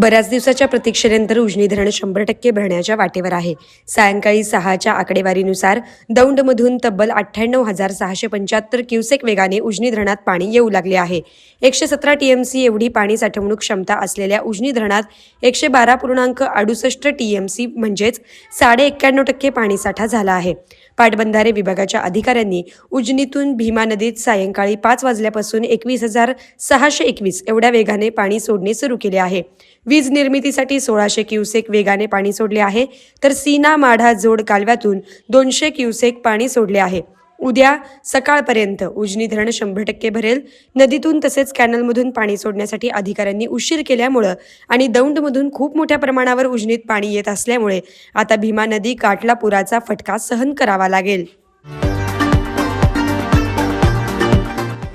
बऱ्याच दिवसाच्या प्रतीक्षेनंतर उजनी धरण शंभर टक्के भरण्याच्या वाटेवर आहे. सायंकाळी सहाच्या आकडेवारीनुसार दौंडमधून तब्बल अठ्ठ्याण्णव हजार सहाशे पंच्याहत्तर क्युसेक वेगाने उजनी धरणात पाणी येऊ लागले आहे. एकशे सतरा टीएमसी एवढी पाणी साठवणूक क्षमता असलेल्या उजनी धरणात एकशे बारा पूर्णांक अडुसष्ट टीएमसी म्हणजेच साडे एक्क्याण्णव टक्के पाणीसाठा झाला आहे. पाटबंधारे विभागाच्या अधिकाऱ्यांनी उजनीतून भीमा नदीत सायंकाळी पाच वाजल्यापासून एकवीस हजार सहाशे एकवीस एवढ्या वेगाने पाणी सोडणे सुरू केले आहे. वीज निर्मितीसाठी सोळाशे क्युसेक वेगाने पाणी सोडले आहे. तर सीना माढा जोड कालव्यातून दोनशे क्युसेक पाणी सोडले आहे. उद्या सकाळपर्यंत उजनी धरण शंभर टक्के भरेल. नदीतून तसेच कॅनलमधून पाणी सोडण्यासाठी अधिकाऱ्यांनी उशीर केल्यामुळं आणि दौंडमधून खूप मोठ्या प्रमाणावर उजनीत पाणी येत असल्यामुळे आता भीमा नदी काठला पुराचा फटका सहन करावा लागेल.